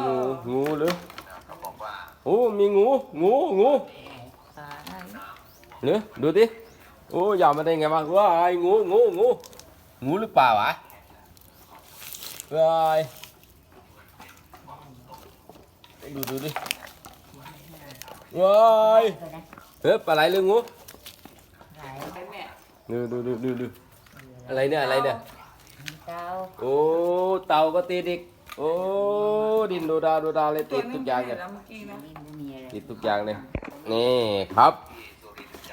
งูงูหรือโอ้มีงูงูงูตาได้เนื้อดูดิโอ้ยาวมาได้ไงวะว้ายงูงูงูงูหรือเปล่าวะว้ายดูดูดิว้ายตัวนะเฮ้ยปลาไหลหรืองูไหลดูดูดูดูดูอะไรเนี่ยอะไรเนี่ยเต้าโอ้เต่าก็ติดอีก โอ้ดินดูดาวดูดาวเลยติดทุกอย่างเนี่ยนี่ไม่มีอะไรติดทุกอย่างเลยนี่ครับ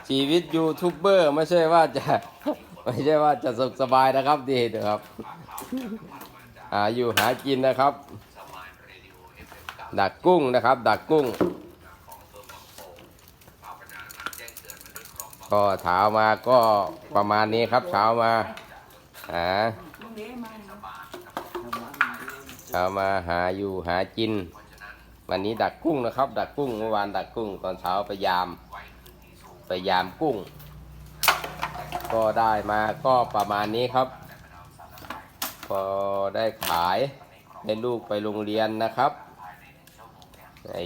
ชีวิตยูทูบเบอร์ไม่ใช่ว่าจะไม่ใช่ว่าจะสุขสบายนะครับดีนะครับหาอยู่หากินนะครับ ดักกุ้งนะครับ ดักกุ้งก็เช้ามาก็ประมาณนี้ครับเช้ามาหา เช้ามาหาอยู่หากิน วันนี้ดักกุ้งนะครับ ดักกุ้งเมื่อวานดักกุ้งตอนเช้าไปยามไปยามกุ้ง ก็ได้มาก็ประมาณนี้ครับ พอได้ขายให้ลูกไปโรงเรียนนะครับไอ้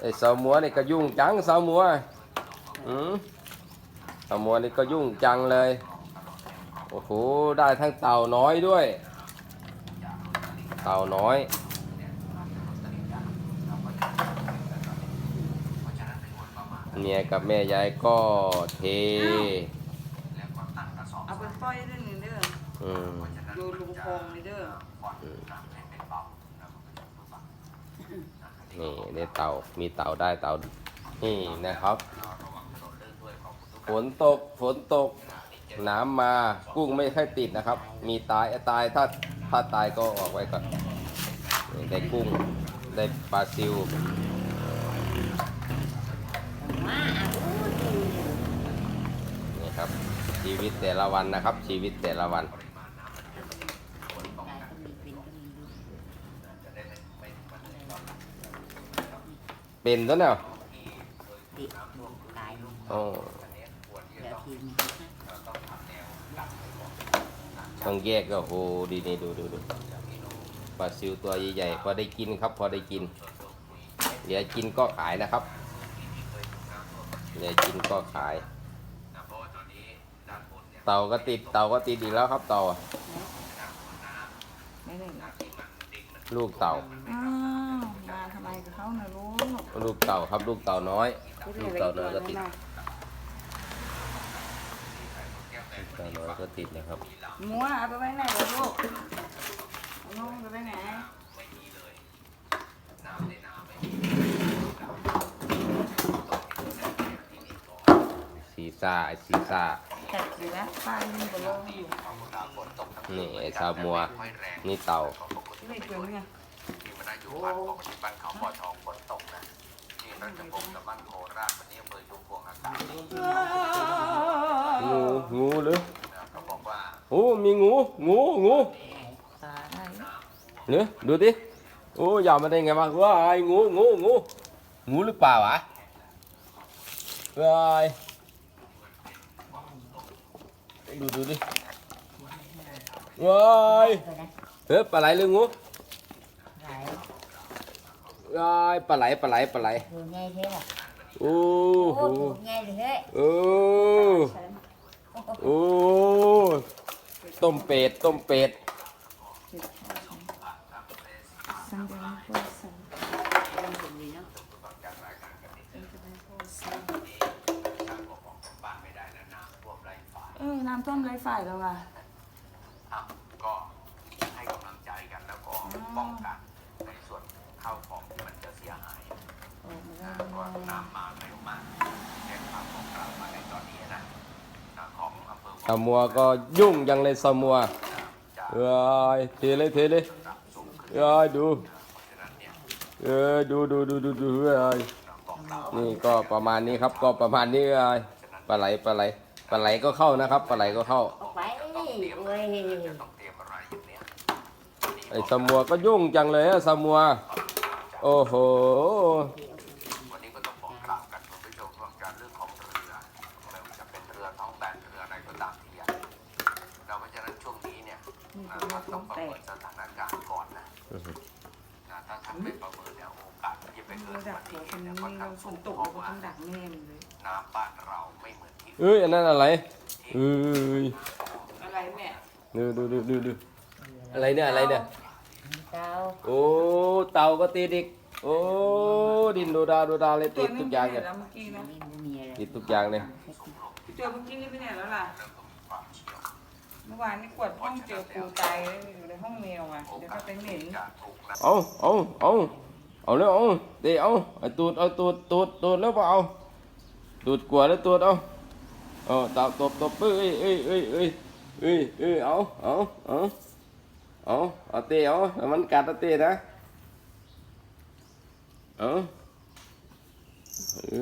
ไอ้สาวมัวนี่ก็ยุ่งจังสาวมัวอืมสาวมัวนี่ก็ยุ่งจังเลยโอ้โหได้ทั้งเต่าน้อยด้วยาน้อยเนี่ยกับแม่ยายก็เทเอาไปปล่อยเรื่องนี้เด้ออืมดูลุงพงนี่เด้อนี่ได้เต่ามีเต่าได้เต่านี่นะครับ ฝนตกฝนตกน้ำมากุ้งไม่ค่อยติดนะครับ มีตายตายถ้า ถ้าตายก็ออกไว้ก่อนนี่ได้กุ้งได้ปลาซิวมาอู้ดีนี่ครับ ชีวิตแต่ละวันนะครับ ชีวิตแต่ละวันตายก็มีเป็นก็มีดูเป็นตัวเนี่ยติดดวงตายโอ้ เดี๋ยวทีม ต้องแยกก็โอ้โหดีนี่ดูดูดูปลาซิวตัวใหญ่ๆพอได้กินครับพอได้กินเหลือกินก็ขายนะครับเหลือกินก็ขาย เต่าก็ติดเต่าก็ติดอีกแล้วครับเต่าอะไม่ได้ลูกเต่าอ้าวมาทำไมกับเขาน่ะลูกลูกเต่าครับลูกเต่าน้อย ลูกเต่าน้อยก็ติด นะ ลูกเต่าน้อยก็ติดนะครับมัวเอาไปไว้ไหนล่ะลูกเอาน้องไปไว้ไหนซีซ่าไอซีซ่าแต่อยู่นะป้ายมันบนโลกอยู่นี่ไอซามัว นี่เต่าไม่เกินไงที่มาได้อยู่บ้านของที่บ้านเขาบ่อทองฝนตกนะที่รัชพงศ์กับบ้านโคราชวันนี้อำเภอชุมพวงอากาศดี งูงูหรือนะเขาบอกว่าโอ้มีงูงูงูตาได้เนื้อดูดิโอ้ยาวมาได้ไงวะว้ายงูงูงูงูหรือเปล่าวะว้ายดูดูดิว้ายตัวนะเฮ้ยปลาไหลหรืองูไหลว้ายปลาไหลปลาไหลปลาไหลดูง่ายเท่อะโอ้โอ้โหดูง่ายเลยเฮ้ยโอ้ โอ้ต้มเป็ดต้มเป็ดเกตพวกสังมันเป็นดีเนาะเออน้ำต้มไรฝ่ายแล้วว่ะ อะก็ให้กำลังใจกันแล้วก็ป้องกันในส่วนข้าวของที่มันจะเสียหาย โอ้โห นะก็น้ำมาเร็วมากแจ้งข่าวของเรามาในตอนนี้นะนะของ อำเภอสามัวก็ยุ่งยังเลยสามัวจะว้ยเทเลยเทเลยปรับสูงขึ้ยดูเฮ้ยเออดูดูดูดูดูว้ยนี่ก็ประมาณนี้ครับก็ประมาณนี้ว้ยปลาไหลปลาไหลปลาไหลก็เข้านะครับปลาไหลก็เข้าออกไปเลยโอ้ยต้องเตรียมอะไรอย่างเนี้ยไอ้สามัวก็ยุ่งจังเลยอะสามัวโอ้โห วันนี้ก็ต้องบอกกล่าวกันคุณผู้ชมว่าการเรื่องของเรือไม่ว่าจะเป็นเรือท้องแบนเรืออะไรก็ตามทีอะ เราเพราะฉะนั้นช่วงนี้เนี่ยนี่นะก็ครับต้ต้อองงประแตเมิกนสถานการณ์ก่อนนะถ้าท่านไปประเมินเนี่ยโอกาสที่จะไปเกิเราดดัอุกบัติหัวเหคนตุนี้เนี่ยค่อนข้าเรางฝสูนงตกเพเราราะก็ว่าต้องดักแม่มันเลยน้ำบ้านเราไม่เหมือนที่เอ้ยอันนั้นอะไรเอ้ยอะไรแม่ดูดูดูดูดูอะไรเนี่ยอะไรเนี่ยเจ้าโอ้เต่าก็ติดอีกโอ้ดินดูดาวดูดาวเลยตัติวดนึทุงกไปอย่างไหนเลยแล้วเมื่อกี้นะนี่ไม่มีอะไรติดทุกอย่างเลยตัวเมื่อกี้นี่ไปไหนแล้วล่ะเมื่อวานนี่กวดห้องเจอปูตายอยู่ในห้องแมวอะเดี๋ยวเขาไปเหม็นจะถูกนะเอาเอาเอาเอาแล้วเอาเดี๋ยวเอาเอตูดเอาตูดตูดตูดแล้วเปล่าเอาตูดกลัวแล้วตูดเอาเอาตบตบตบเอ้ยเอ้ยเอ้ยเอ้ยเอ้ยเอ้ยเอาเอาเอาเอาเอาเตะเอามันกัดเอาเตะนะเอาเอ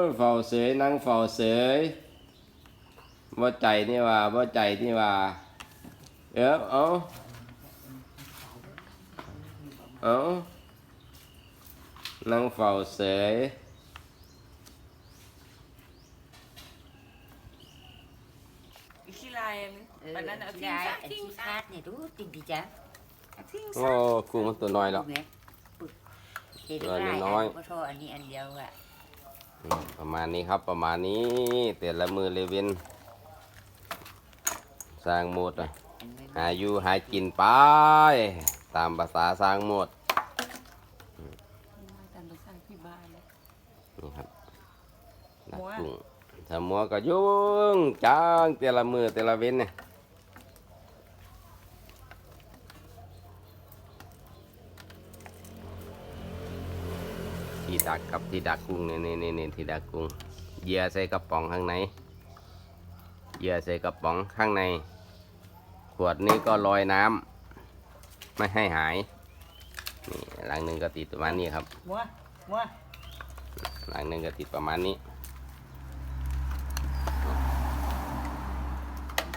อเฝ้าเสยนั่งเฝ้าเสย ว่าใจนี่ว่าว่าใจนี่ว่า เออเอาเอานั่งเฝ้าเสยขี้ลายเออวันนั้นเอาที่ทิ้งได้ซะอันทิ้งที่ซะคาดเนี่ยรู้จริงดิจ้ะเอาทิ้งโอ้ซะกุ้งมันตัวน้อยแล้วดูไหมปึ๊บเห็นน้อยได้น้อยก็โทษอันนี้อันเดียวอะอืมประมาณนี้ครับประมาณนี้แต่ละมือเลเวน สร้างหมดอะอันไม่หาอยู่หากินไป ตามภาษาสร้างหมดตามภาษาที่บ้านเลยนี่ครับนักมัวกุ้งถ้ามัวก็ยุ่งจ้างแต่ละมือแต่ละเว้นเนี่ยที่ดักครับที่ดักกุ้งเนี่ยนี่นี่นี่ที่ดักกุ้งเหยื่อใส่กระป๋องข้างใน เหยื่อใส่กระป๋องข้างใน ขวดนี้ก็ลอยน้ำไม่ให้หาย นี่หลังหนึ่งก็ติดประมาณนี้ครับมัวมัวหลังหนึ่งก็ติดประมาณนี้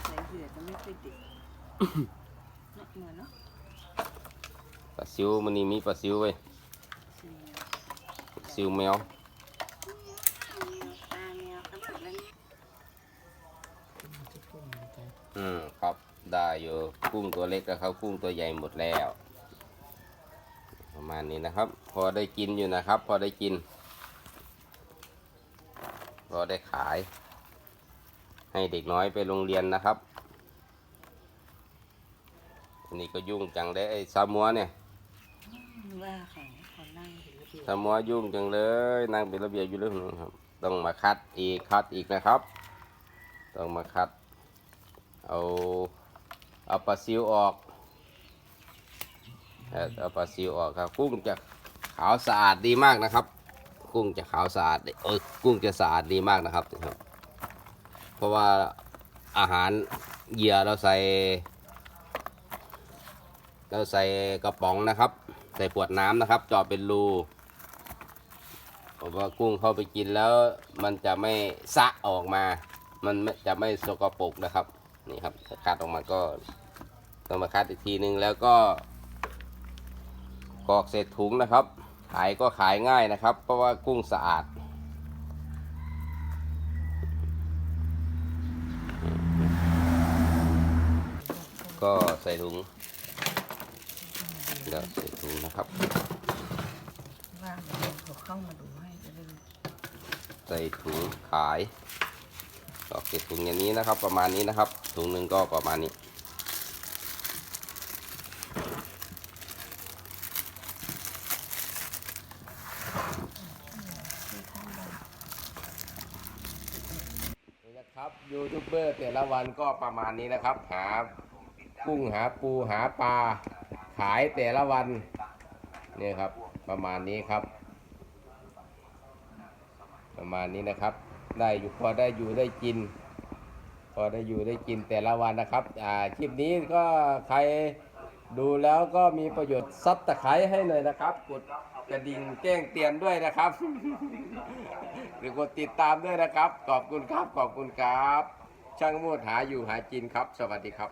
ใส่เหือจะไม่ค่อยติดเนาะเหมือนเนาะปลาซิวมันนี่มีปลาซิวไว้ยซิวแมว ตาแมวกระสุนแล้ว อืมครับได้อยู่กุ้งตัวเล็กกับเขากุ้งตัวใหญ่หมดแล้ว ประมาณนี้นะครับ พอได้กินอยู่นะครับ พอได้กิน พอได้ขาย ให้เด็กน้อยไปโรงเรียนนะครับอันนี้ก็ยุ่งจังเลยไอ้ซามัวเนี่ยว่าของคนนั่งเห็นระเบียบซามัวยุ่งจังเลย นั่งเป็นระเบียบอยู่เรื่องนึงครับ ต้องมาคัดอีกคัดอีกนะครับ ต้องมาคัด เอาเอาปลาซิวออกเอาปลาซิวออกครับกุ้งจะขาวสะอาดดีมากนะครับ กุ้งจะขาวสะอาดเอ้ยกุ้งจะสะอาดดีมากนะครับครับ เพราะว่าอาหารเหยื่อเราใส่ เราใส่กระป๋องนะครับ ใส่ขวดน้ำนะครับจาะเป็นรูเพราะว่ากุ้งเข้าไปกินแล้วมันจะไม่สะออกมา มันจะไม่สกปรกนะครับ นี่ครับคัดออกมาก็ต้องมาคัดอีกทีนึงแล้วก็กรอกเศษถุงนะครับ ขายก็ขายง่ายนะครับ เพราะว่ากุ้งสะอาดก็ใส่ถุงเดี๋ยวใส่ถุงนะครับว่าเขาเข้ามาดูให้จะได้ใส่ถุงขายกรอกเศษถุงอย่างนี้นะครับ ประมาณนี้นะครับ ถุงหนึ่งก็ประมาณนี้ นี่นะครับยูทูบเบอร์แต่ละวันก็ประมาณนี้นะครับ หากุ้งหาปูหาปลา ขายแต่ละวันเนี่ยครับประมาณนี้ครับ ประมาณนี้นะครับ ได้อยู่พอได้อยู่ได้กิน พอได้อยู่ได้กินแต่ละวันนะครับอ่าคลิปนี้ก็ใครดูแล้วก็มีประโยชน์ซับตะไคร้ให้หน่อยนะครับ กดกระดิ่งแจ้งเตือนด้วยนะครับ หรือกดติดตามด้วยนะครับ ขอบคุณครับขอบคุณครับ ช่างมูดหาอยู่หากินครับ สวัสดีครับ